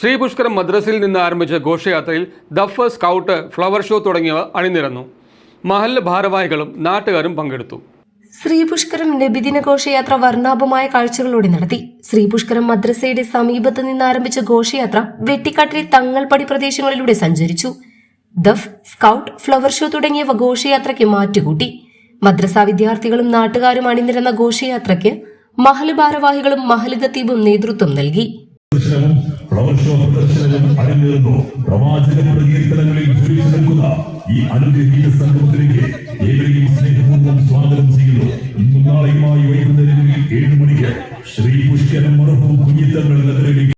ശ്രീപുഷ്കരം മദ്രസയിൽ നിന്ന് ആരംഭിച്ച ഘോഷയാത്രയിൽ ദഫ് സ്കൗട്ട് ഫ്ലവർ ഷോ തുടങ്ങിയവ അണിനിരന്നു. മഹല്ല് ഭാരവാഹികളും നാട്ടുകാരും പങ്കെടുത്തു. ശ്രീപുഷ്കരം നബിദിന ഘോഷയാത്ര വർണാഭമായ കാഴ്ചകളോടെ നടത്തി. ശ്രീപുഷ്കരം മദ്രസയുടെ സമീപത്ത് നിന്ന് ആരംഭിച്ച ഘോഷയാത്ര വെട്ടിക്കാട്ടിലെ തങ്ങൾപടി പ്രദേശങ്ങളിലൂടെ സഞ്ചരിച്ചു. ദഫ് സ്കൗട്ട് ഫ്ലവർ ഷോ തുടങ്ങിയവ ഘോഷയാത്രയ്ക്ക് മാറ്റുകൂട്ടി. മദ്രസ വിദ്യാർത്ഥികളും നാട്ടുകാരും അണിനിരന്ന ഘോഷയാത്രയ്ക്ക് മഹൽ ഭാരവാഹികളും മഹൽ ഖത്തീബും നേതൃത്വം നൽകി. ഷോ പ്രദർശനവും അരങ്ങേറുന്നു പ്രവാചക പ്രകീർത്തനങ്ങളിൽ ജ്വലിച്ചു നിൽക്കുന്ന ഈ അനുഗ്രഹീത സംഗമത്തിലേക്ക് ഏവരെയും സ്നേഹപൂർവം സ്വാഗതം ചെയ്യുന്നു. ഇന്നും നാളെയുമായി വൈകുന്നേരങ്ങളിൽ ഏഴ് മണിക്ക് ശ്രീ പുഷ്കരം മറഹവും കുഞ്ഞിത്തങ്ങൾ നഗരയിലേക്ക്